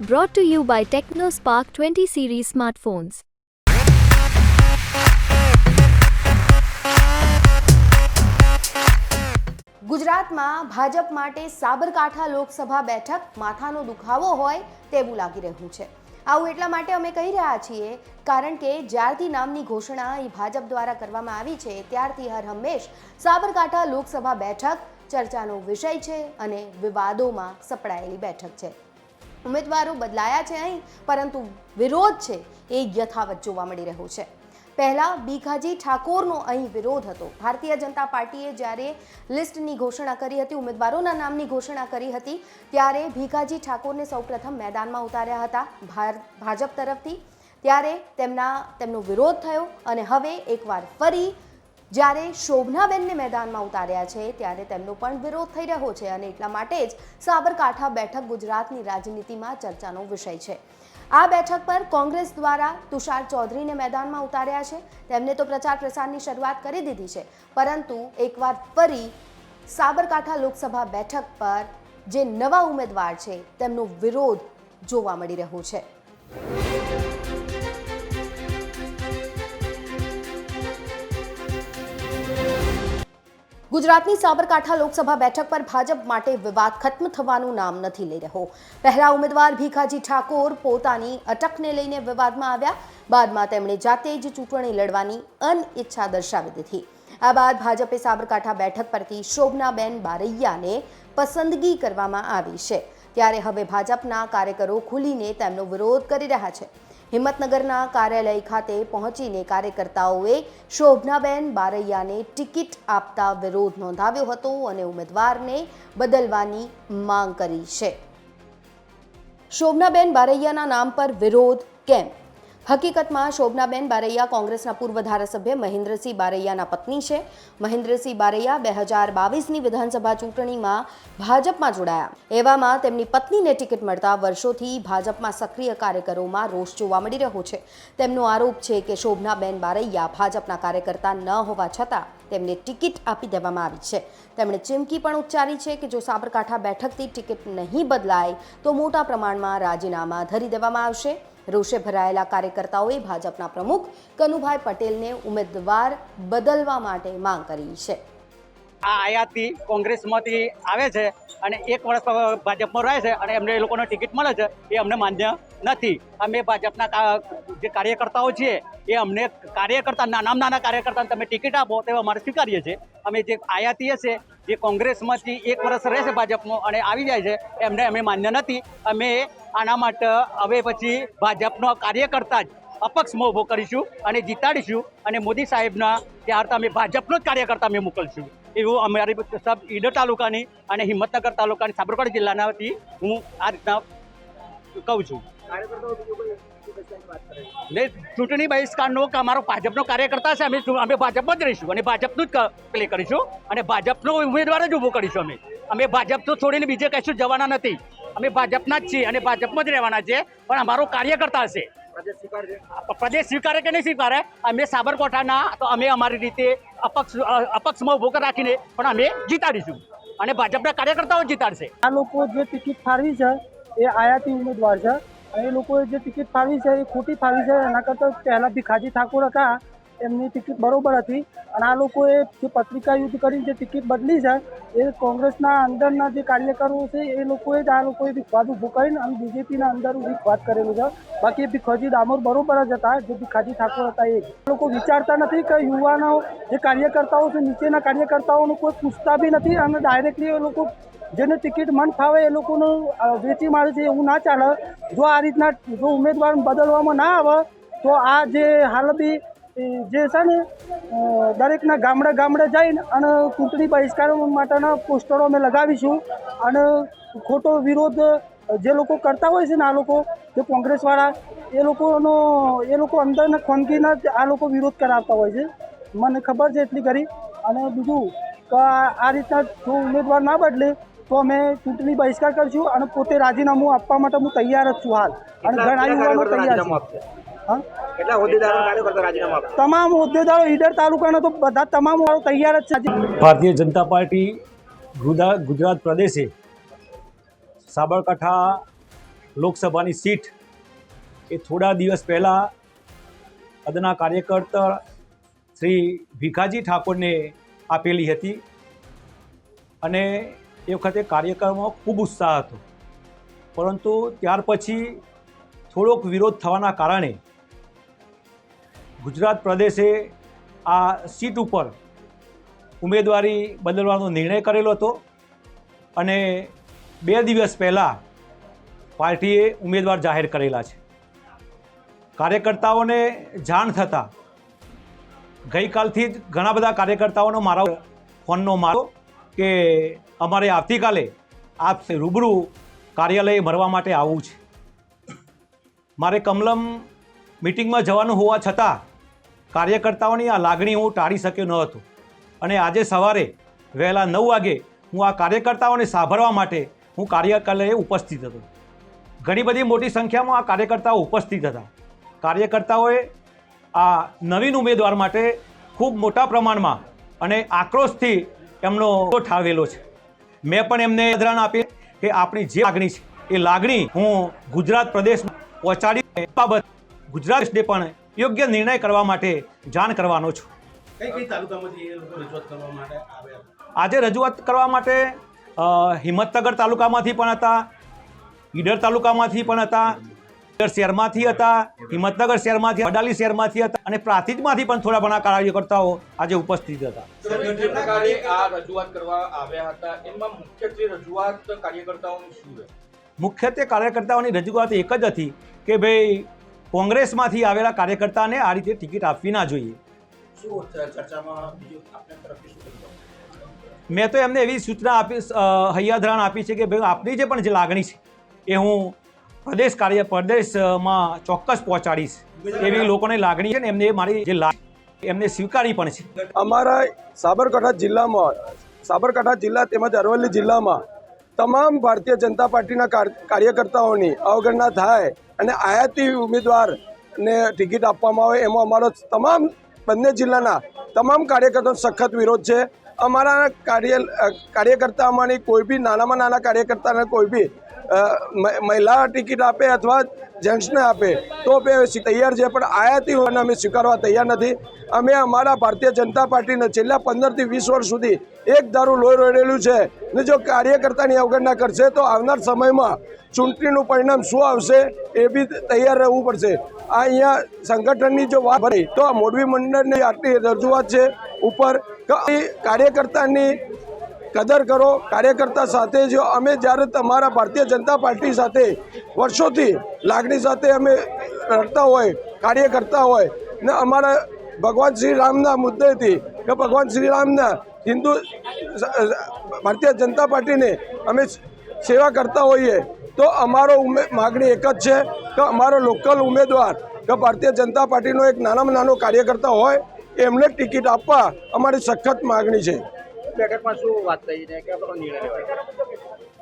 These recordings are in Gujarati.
Brought to you by TechnoSpark 20 series smartphones. ગુજરાતમાં ભાજપ માટે સાબરકાંઠા લોકસભા બેઠક માથાનો દુખાવો હોય તેવું લાગી રહ્યું છે આવું એટલા માટે અમે કહી રહ્યા છીએ, કારણ કે જ્યારથી નામની ઘોષણા એ ભાજપ દ્વારા કરવામાં આવી છે, ત્યારથી હર હંમેશ સાબરકાંઠા લોકસભા બેઠક ચર્ચાનો વિષય છે અને વિવાદોમાં સપડાયેલી બેઠક છે ઉમેદવારો બદલાયા છે અહીં પરંતુ વિરોધ છે એ યથાવત જોવા મળી રહ્યો છે. પહેલાં ભીખાજી ઠાકોરનો અહીં વિરોધ હતો. ભારતીય જનતા પાર્ટીએ જ્યારે લિસ્ટની ઘોષણા કરી હતી, ઉમેદવારોના નામની ઘોષણા કરી હતી, ત્યારે ભીખાજી ઠાકોરને સૌપ્રથમ મેદાનમાં ઉતાર્યા હતા ભાજપ તરફથી. ત્યારે તેમના, તેમનો વિરોધ થયો અને હવે એકવાર ફરી જ્યારે શોભનાબેનને મેદાનમાં ઉતાર્યા છે, ત્યારે તેમનો પણ વિરોધ થઈ રહ્યો છે અને એટલા માટે જ સાબરકાંઠા બેઠક ગુજરાતની રાજનીતિમાં ચર્ચાનો વિષય છે. આ બેઠક પર કોંગ્રેસ દ્વારા તુષાર ચૌધરીને મેદાનમાં ઉતાર્યા છે. તેમને તો પ્રચાર પ્રસારની શરૂઆત કરી દીધી છે, પરંતુ એકવાર ફરી સાબરકાંઠા લોકસભા બેઠક પર જે નવા ઉમેદવાર છે, તેમનો વિરોધ જોવા મળી રહ્યો છે. ગુજરાતની સાબરકાંઠા લોકસભા બેઠક પર ભાજપ માટે વિવાદ ખત્મ થવાનું નામ નથી લઈ રહ્યો. પહેલા ઉમેદવાર ભીખાજી ઠાકોર પોતાની અટકને લઈને વિવાદમાં આવ્યા. બાદમાં તેમણે જાતે જ ચૂંટણી લડવાની અનઇચ્છા દર્શાવી દીધી. આ બાદ ભાજપે સાબરકાંઠા બેઠક પરથી શોભનાબેન બારૈયાને પસંદગી કરવામાં આવી છે. ત્યારે હવે ભાજપના કાર્યકરો ખુલીને તેમનો વિરોધ કરી રહ્યા છે. હિંમતનગરના કાર્યાલય ખાતે પહોંચીને કાર્યકર્તાઓએ શોભનાબેન બારૈયાને ટિકિટ આપતા વિરોધ નોંધાવ્યો હતો અને ઉમેદવારને બદલવાની માંગ કરી છે. શોભનાબેન બારૈયાના નામ પર વિરોધ કેમ? હકીકતમાં શોભનાબેન બારૈયા કોંગ્રેસના પૂર્વ ધારાસભ્ય મહેન્દ્રસિંહ બારૈયાના પત્ની છે. મહેન્દ્રસિંહ બારૈયા બે હજાર બાવીસની વિધાનસભા ચૂંટણીમાં ભાજપમાં જોડાયા. એવામાં તેમની પત્નીને ટિકિટ મળતા વર્ષોથી ભાજપમાં સક્રિય કાર્યકરોમાં રોષ જોવા મળી રહ્યો છે. તેમનો આરોપ છે કે શોભનાબેન બારૈયા ભાજપના કાર્યકર્તા ન હોવા છતાં તેમને ટિકિટ આપી દેવામાં આવી છે. તેમણે ચીમકી પણ ઉચ્ચારી છે કે જો સાબરકાંઠા બેઠકથી ટિકિટ નહીં બદલાય તો મોટા પ્રમાણમાં રાજીનામા ધરી દેવામાં આવશે. રોષે ભરાયેલા કાર્યકર્તાઓએ ભાજપના પ્રમુખ કનુભાઈ પટેલને ઉમેદવાર બદલવા માટે માંગ કરી છે. આ આયાતથી કોંગ્રેસમાંથી આવે છે અને એક વર્ષ ભાજપમાં રહે છે અને એમને એ લોકોને ટિકિટ મળે છે, એ અમને માન્ય નથી. અમે ભાજપના જે કાર્યકર્તાઓ છીએ, એ અમને કાર્યકર્તા નાના નાના કાર્યકર્તાને તમે ટિકિટ આપો તો અમારે સ્વીકારીએ છીએ. અમે જે આયાતી છે જે કોંગ્રેસમાંથી એક વર્ષ રહેશે ભાજપમાં અને આવી જાય છે, એમને અમે માન્ય નથી. અમે આના માટે હવે પછી ભાજપનો કાર્યકર્તા જ અપક્ષમાં ઊભો કરીશું અને જીતાડીશું અને મોદી સાહેબના ત્યાં અમે ભાજપનો જ કાર્યકર્તા અમે મોકલશું. એવું અમારી સબ ઈડર તાલુકાની અને હિંમતનગર તાલુકાની સાબરકાંઠા જિલ્લાનાથી હું આ રીતના કહું છું. ચૂંટણી બહિષ્કારનો અમારો ભાજપનો કાર્યકર્તા છે અમે અમે ભાજપમાં જ રહીશું અને ભાજપનું જ પ્લે કરીશું અને ભાજપનો ઉમેદવાર જ ઊભો કરીશું અમે. અમે ભાજપ તો છોડીને બીજે કશું જવાના નથી. અમે ભાજપના જ છીએ અને ભાજપમાં જ રહેવાના છે પણ અમારો કાર્યકર્તા હશે પ્રદેશ સ્વીકારે કે નહીં સ્વીકારે? અમે સાબરકાંઠાના તો અમે અમારી રીતે અપક્ષ અપક્ષમાં ઊભો રાખીને પણ અમે જીતાડીશું. અને ભાજપના કાર્યકર્તાઓ જીતાડશે. આ લોકો જે ટિકિટ ફાળવી છે એ આયાતી ઉમેદવાર છે. અને એ લોકોએ જે ટિકિટ ફાળવી છે એ ખોટી ફાળવી છે. એના કરતાં પહેલાં ભીખાજી ઠાકોર હતા. એમની ટિકિટ બરોબર હતી. અને આ લોકોએ જે પત્રિકા યુદ્ધ કરીને જે ટિકિટ બદલી છે, એ કોંગ્રેસના અંદરના જે કાર્યકરો છે, એ લોકોએ જ આ લોકોએ ભીખવાદ ઊભું કરીને અને બીજેપીના અંદર ભીખવાદ કરેલું છે. બાકી એ ભીખોજી ડામોર બરોબર જ હતા, જે ભીખાજી ઠાકોર હતા એ. લોકો વિચારતા નથી કે યુવાનો, જે કાર્યકર્તાઓ છે, નીચેના કાર્યકર્તાઓનું કોઈ પૂછતા બી નથી અને ડાયરેક્ટલી એ લોકો જેને ટિકિટ મન ફાવે એ લોકોનું વેચી મારે છે એવું ના ચાલે. જો આ રીતના, જો ઉમેદવાર બદલવામાં ના આવે, તો આ જે હાલ બી જે છે ને દરેકના ગામડે ગામડે જઈને અને ચૂંટણી બહિષ્કાર માટેના પોસ્ટરો અમે લગાવીશું અને ખોટો વિરોધ જે લોકો કરતા હોય છે ને આ લોકો જે કોંગ્રેસવાળા એ લોકોનો એ લોકો અંદરના ખોનગીના જ આ લોકો વિરોધ કરાવતા હોય છે. મને ખબર છે એટલી કરી અને બીજું કે આ આ રીતના જો ઉમેદવાર ના બદલે તો અમે ચૂંટણી બહિષ્કાર કરીશું અને પોતે રાજીનામું આપવા માટે હું તૈયાર જ છું હાલ. અને ઘણા યુવાનો તૈયાર છે. તમામ હોદ્દેદારો ઈડર તાલુકાના તો બધા તમામ વાળો તૈયાર જ છે. ભારતીય જનતા પાર્ટી ગુજરા- ગુજરાત પ્રદેશે સાબરકાંઠા લોકસભાની સીટ એ થોડા દિવસ પહેલાં અદના કાર્યકર્તા શ્રી ભીખાજી ઠાકોરને આપેલી હતી અને એ વખતે કાર્યક્રમમાં ખૂબ ઉત્સાહ હતો. પરંતુ ત્યાર પછી થોડોક વિરોધ થવાના કારણે ગુજરાત પ્રદેશે આ સીટ ઉપર ઉમેદવારી બદલવાનો નિર્ણય કરેલો હતો અને બે દિવસ પહેલાં પાર્ટીએ ઉમેદવાર જાહેર કરેલા છે. કાર્યકર્તાઓને જાણ થતાં ગઈકાલથી જ ઘણા બધા કાર્યકર્તાઓનો મારા ફોનનો મારો કે અમારે આવતીકાલે આપ રૂબરૂ કાર્યાલય ભરવા માટે આવવું છે. મારે કમલમ મિટિંગમાં જવાનું હોવા છતાં કાર્યકર્તાઓની આ લાગણી હું ટાળી શક્યો ન હતો. અને આજે સવારે વહેલા નવ વાગે હું આ કાર્યકર્તાઓને સાંભળવા માટે હું કાર્યકાલયે ઉપસ્થિત હતો. ઘણી બધી મોટી સંખ્યામાં આ કાર્યકર્તાઓ ઉપસ્થિત હતા. કાર્યકર્તાઓએ આ નવીન ઉમેદવાર માટે ખૂબ મોટા પ્રમાણમાં અને આક્રોશથી એમનો ઠાવેલો છે. મેં પણ એમને આદરણ આપી કે આપણી જે લાગણી છે, એ લાગણી હું ગુજરાત પ્રદેશમાં પહોંચાડી બાબત ગુજરાત દેશને પણ યોગ્ય નિર્ણય કરવા માટે જાણ કરવાનો છું. કઈ કઈ તાલુકામાંથી એ લોકો રજૂઆત કરવા માટે આવ્યા? આજે રજૂઆત કરવા માટે હિંમતનગર તાલુકામાંથી પણ હતા ઈડર તાલુકામાંથી પણ હતા ઈડર શહેરમાંથી હતા હિંમતનગર શહેરમાંથી અડાલી શહેરમાંથી હતા અને પ્રાંતિજમાંથી પણ થોડા ઘણા કાર્યકર્તાઓ આજે ઉપસ્થિત હતા. જે પ્રકારે આ રજૂઆત કરવા આવ્યા હતા એમાં મુખ્યત્વે કાર્યકર્તાઓની શું મુખ્યત્વે કાર્યકર્તાઓની રજૂઆત એક જ હતી કે ભાઈ કોંગ્રેસમાંથી આવેલા કાર્યકર્તાને આ રીતે ટિકિટ આપવી ના જોઈએ. મેં તો એમને એવી સૂચના આપી હૈયાધરાણ આપી છે કે ભાઈ આપની જે પણ જે લાગણી છે એ હું પ્રદેશ કાર્ય પ્રદેશમાં ચોક્કસ પહોંચાડીશ. એવી લોકોની લાગણી છે ને એમને મારી જે લાગણી એમને સ્વીકારી પણ છે. અમારા સાબરકાંઠા જિલ્લામાં સાબરકાંઠા જિલ્લા તેમજ અરવલ્લી જિલ્લામાં તમામ ભારતીય જનતા પાર્ટીના કાર્યકર્તાઓની અવગણના થાય અને આયાતી ઉમેદવારને ટિકિટ આપવામાં આવે, એમાં અમારો તમામ બંને જિલ્લાના તમામ કાર્યકર્તાઓ સખત વિરોધ છે. અમારા કાર્ય કાર્યકર્તામાંની કોઈ બી, નાનામાં નાના કાર્યકર્તાને કોઈ બી મહિલા ટિકિટ આપે અથવા જેન્ટ્સને આપે, તો બે તૈયાર છે પણ આયાતી હોવાને અમે સ્વીકારવા તૈયાર નથી. અમે અમારા ભારતીય જનતા પાર્ટીને છેલ્લા પંદરથી વીસ વર્ષ સુધી એક ધારું લોહી રોડેલું છે. ને જો કાર્યકર્તાની અવગણના કરશે, તો આવનાર સમયમાં ચૂંટણીનું પરિણામ શું આવશે એ બી તૈયાર રહેવું પડશે. આ અહીંયા સંગઠનની જો વાત ભરી, તો મોરબી મંડળની આટલી રજૂઆત છે. ઉપર કાર્યકર્તાની કદર કરો, કાર્યકર્તા સાથે જો અમે જ્યારે તમારા ભારતીય જનતા પાર્ટી સાથે વર્ષોથી લાગણી સાથે અમે રડતા હોય કાર્ય કરતા હોય, ને અમારા ભગવાન શ્રી રામના મુદ્દેથી કે ભગવાન શ્રી રામના હિન્દુ ભારતીય જનતા પાર્ટીને અમે સેવા કરતા હોઈએ, તો અમારો ઉમે, માગણી એક જ છે કે અમારો લોકલ ઉમેદવાર કે ભારતીય જનતા પાર્ટીનો એક નાનામાં નાનો કાર્યકર્તા હોય એમને ટિકિટ આપવા અમારી સખત માગણી છે. બેઠકમાં શું વાત થઈ કે આપણો નિર્ણય લેવાય?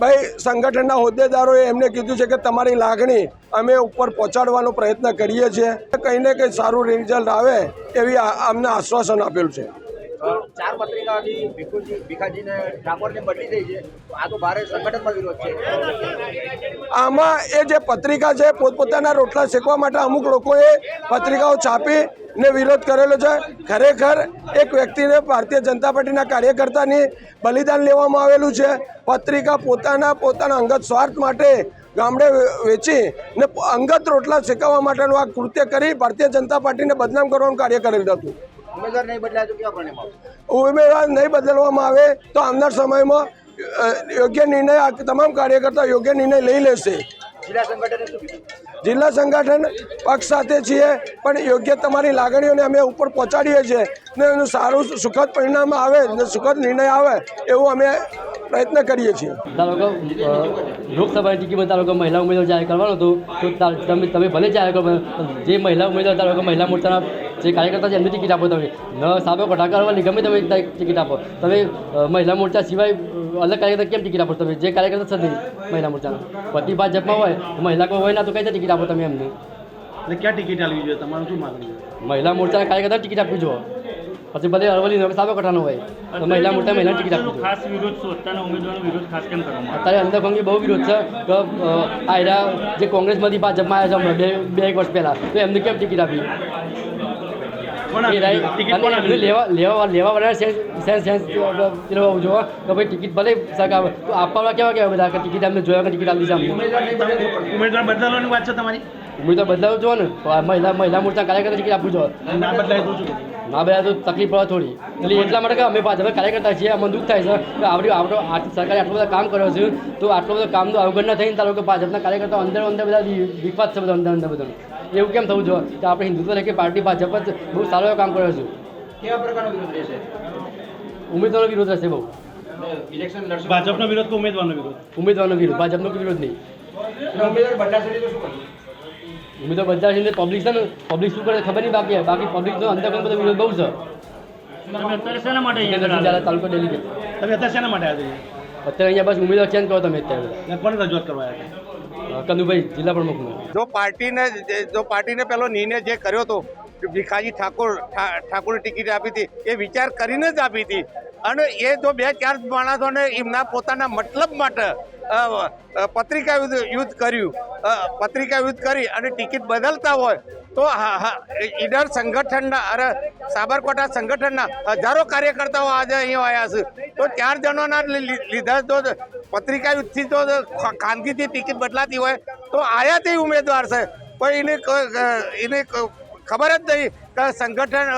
ભાઈ સંગઠનના હોદ્દેદારોએ એમને કીધું છે કે તમારી લાગણી અમે ઉપર પહોંચાડવાનો પ્રયત્ન કરીએ છીએ. કંઈ ને કંઈ સારું રિઝલ્ટ આવે એવી અમને આશ્વાસન આપેલું છે. ચાર પત્રિકાથી ભીખુજી ભીખાજીને ઠાકોરને બદલી થઈ છે. આ તો ભારે સંગઠનમાં વિરોધ છે. આમાં એ જે પત્રિકા છે પોતપોતાના રોટલા શેકવા માટે અમુક લોકોએ પત્રિકાઓ છાપી ને વિરોધ કરેલો છે. ખરેખર એક વ્યક્તિને ભારતીય જનતા પાર્ટીના કાર્યકર્તાની બલિદાન લેવામાં આવેલું છે. પત્રિકા પોતાના પોતાના અંગત સ્વાર્થ માટે ગામડે વેચી ને અંગત રોટલા શેકાવવા માટેનું આ કૃત્ય કરી ભારતીય જનતા પાર્ટીને બદનામ કરવાનું કાર્ય કરેલું હતું. ઉમેદવાર નહીં બદલવામાં આવે તો આવનાર સમયમાં યોગ્ય નિર્ણય આ તમામ કાર્યકર્તા યોગ્ય નિર્ણય લઈ લેશે. જિલ્લા સંગઠને પક્ષ સાથે છીએ, પણ યોગ્ય તમારી લાગણીઓને અમે ઉપર પહોંચાડીએ છીએ ને એનું સારું સુખદ પરિણામ આવે ને સુખદ નિર્ણય આવે એવું અમે પ્રયત્ન કરીએ છીએ. લોકસભાની ટિકિટમાં ધારો કે મહિલા ઉમેદવાર જાહેર કરવાનો હતો. તો તમે તમે ભલે જાહેર કરો જે મહિલા ઉમેદવાર ધારો કે મહિલા મોરચાના જે કાર્યકર્તા છે, એમની ટિકિટ આપો તમે. ન સાબો કઢા કરવાની ગમે તમે ટિકિટ આપો. તમે મહિલા મોરચા સિવાય અલગ કાર્યકર્તા કેમ ટિકિટ આપો તમે? જે કાર્યકર્તા છે મહિલા મોરચાના. પતિ ભાજપમાં હોય તો મહિલા કોઈ હોય ના તો કઈ રીતે ટિકિટ આપો તમે એમને? એટલે ક્યાં ટિકિટ આપવી જોઈએ? તમારું શું માગણી મહિલા મોરચાના કાર્યકર્તા ટિકિટ આપવી જોઈએ. પછી ભલે અરવલ્લી કે સાબરકાંઠાનો હોય તો મહિલા મોટા મહિલા ટિકિટ આપી દો ખાસ વિરોધ છો અત્યારના ઉમેદવારનો વિરોધ ખાસ કેમ કરવામાં અત્યારે અંદર કોંગ્રેસ બહુ વિરોધ છે કે આયરા જે કોંગ્રેસમાંથી ભાજપમાં આવ્યા છે બે બે એક વર્ષ પહેલાં તો એમને કેમ ટિકિટ આપી? લેવા લેવા લેવા વાળા સેન્સ સેન્સ સેન્સ જોવા. કે ભાઈ ટિકિટ ભલે સરકાર તો આપવા કેવા કેવા બધા? ટિકિટ અમને જોયા ટિકિટ આપી દીધા ઉમેદવાર બદલવાની વાત છે તમારી? ઉમેદવાર બદલાવું જો ને તો મહિલા મહિલા મોરચા કાર્યકર તરીકે આપું જોઈએ ના બદલાય તો બધા તો તકલીફ પડે થોડી. એટલે એટલા માટે કે અમે ભાજપ કાર્યકર્તા છીએ અમને દુઃખ થાય છે. કે આવડી આપણો આટલી સરકારે આટલું બધા કામ કર્યો છે તો આટલું બધું કામનું અવગણના થઈને તારો કે ભાજપના કાર્યકર્તાઓ અંદર અંદર બધા વિખવાદ છે બધા અંદર અંદર બધું એવું કેમ થવું જોઈએ કે આપણે હિન્દુત્વ લખી પાર્ટી ભાજપ જ બહુ સારો એવો કામ કર્યો છે. કેવા પ્રકારનો વિરોધ રહેશે? ઉમેદવારનો વિરોધ રહેશે બહુ. ઇલેક્શન ભાજપનો વિરોધ કે ઉમેદવારનો વિરોધ? ઉમેદવારનો વિરોધ. ભાજપનો વિરોધ નહીં. ઉમેદવાર નહીં તો શું કરશો તો બધા છે ને પબ્લિક છે ને પબ્લિક શું કરે ખબર નહીં બાકી બાકી પબ્લિકનો અંદર પણ બધો વિરોધ બહુ છે. તમે અત્યારે શેના માટે અહીંયા જિલ્લા આગળ આવ્યા? તાલુકો તમે અત્યારે શેના માટે આવ્યા અત્યારે અહીંયા બસ ઉમેદવાર ચેન્જ કરો તમે અત્યારે? કોને રજૂઆત કરવા આવ્યા કનુભાઈ જિલ્લા પ્રમુખનું જો પાર્ટીને જો પાર્ટીને પેલો નિર્ણય જે કર્યો હતો કે ભીખાજી ઠાકોર ઠા- ટિકિટ આપી હતી એ વિચાર કરીને જ આપી હતી. અને એ જો બે ચાર માણસોને એમના પોતાના મતલબ માટે પત્રિકા યુદ્ધ કર્યું. પત્રિકા યુદ્ધ કરી અને ટિકિટ બદલતા હોય તો ઈડર સંગઠનના, અરે સાબરકોટા સંગઠનના હજારો કાર્યકર્તાઓ આજે અહીંયા આવ્યા છે. તો ચાર જણોના લીધા તો પત્રિકા યુદ્ધથી તો ખાનગીથી ટિકિટ બદલાતી હોય તો આયા તે ઉમેદવાર છે. પણ એને એને ખબર જ નહીં કે સંગઠન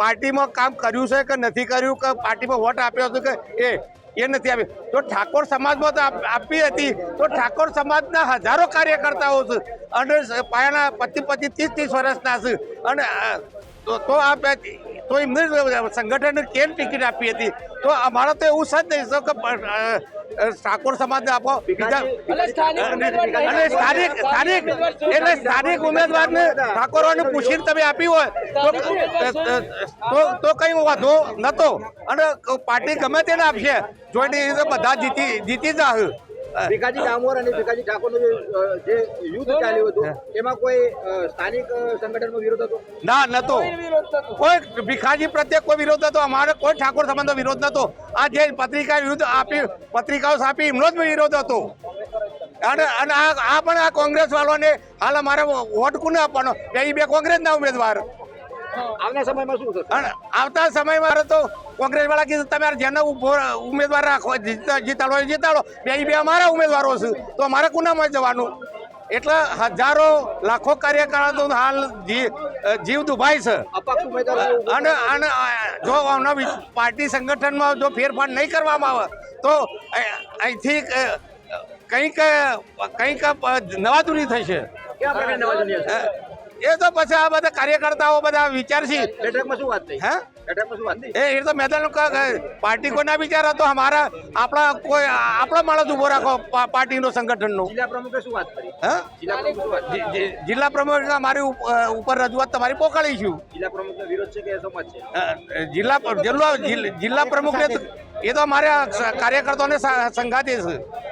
પાર્ટીમાં કામ કર્યું છે કે નથી કર્યું, કે પાર્ટીમાં વોટ આપ્યો હતો કે એ એ નથી આપી. તો ઠાકોર સમાજમાં તો આપી હતી. તો ઠાકોર સમાજના હજારો કાર્યકર્તાઓ છે. અને પાયાના પચીસ પચીસ ત્રીસ ત્રીસ વર્ષના છે. અને તો આ તો એમને સંગઠને કેમ ટિકિટ આપી હતી? તો અમારે તો એવું સજ નહીં. કે ઠાકોર સમાજને આપો. બીજા અને સ્થાનિક સ્થાનિક એટલે સ્થાનિક ઉમેદવારને ઠાકોરોને પૂછીને તમે આપી હોય તો તો કઈ વાંધો નતો. અને પાર્ટી ગમે તેને આપશે. જોઈને બધા જીતી જીતી જાહ. ભીખાજી ડામોર અને ભીખાજી ઠાકોરનું જે, યુદ્ધ ચાલ્યું હતું એમાં કોઈ સ્થાનિક સંગઠનનો વિરોધ હતો? ના નતો કોઈ ભીખાજી પ્રત્યે કોઈ વિરોધ નતો અમારે કોઈ ઠાકોર સંબંધનો વિરોધ નતો આ જે પત્રિકા યુદ્ધ આપી પત્રિકાઓ સાપી એમનો જ વિરોધ હતો. અને અને આ પણ આ કોંગ્રેસ વાળાને હાલ અમારે વોટ કોને આપવાનો? બે કોંગ્રેસના ઉમેદવાર. આવનાર સમયમાં શું થશે? આવતા સમયમાં તો કોંગ્રેસ વાળા કીધું તમે જેને ઉમેદવાર રાખો જીતા- જીતાડો જીતાડો. બે બે અમારા ઉમેદવારો છે તો અમારે કુનામાં જવાનું. એટલે હજારો લાખો કાર્યકરો હાલ જીવ દુભાઈ છે. અને અને જો પાર્ટી સંગઠનમાં જો ફેરફાર નહીં કરવામાં આવે તો અહીંથી કંઈક કંઈક નવાજૂની થશે. એ તો પછી આ બધા કાર્યકર્તાઓ બધા વિચારશે. બેઠકમાં શું વાત થઈ? હે? બેઠકમાં શું વાત થઈ? એ એ તો મેદાન પાર્ટી કોના વિચાર હતો? અમારા આપણા કોઈ આપણો માણસ ઊભો રાખો પાર્ટીનો સંગઠનનો. જિલ્લા પ્રમુખે શું વાત કરી? હે? જિલ્લા પ્રમુખ જિલ્લા મારી ઉપ- ઉપર રજૂઆત તમારી પોકાળીશું. જિલ્લા પ્રમુખનો વિરોધ છે કે સંમત છે? જિલ્લા જિલ્લા જિલ્લા પ્રમુખને એ તો અમારે કાર્યકર્તાઓને સંઘાતે છે.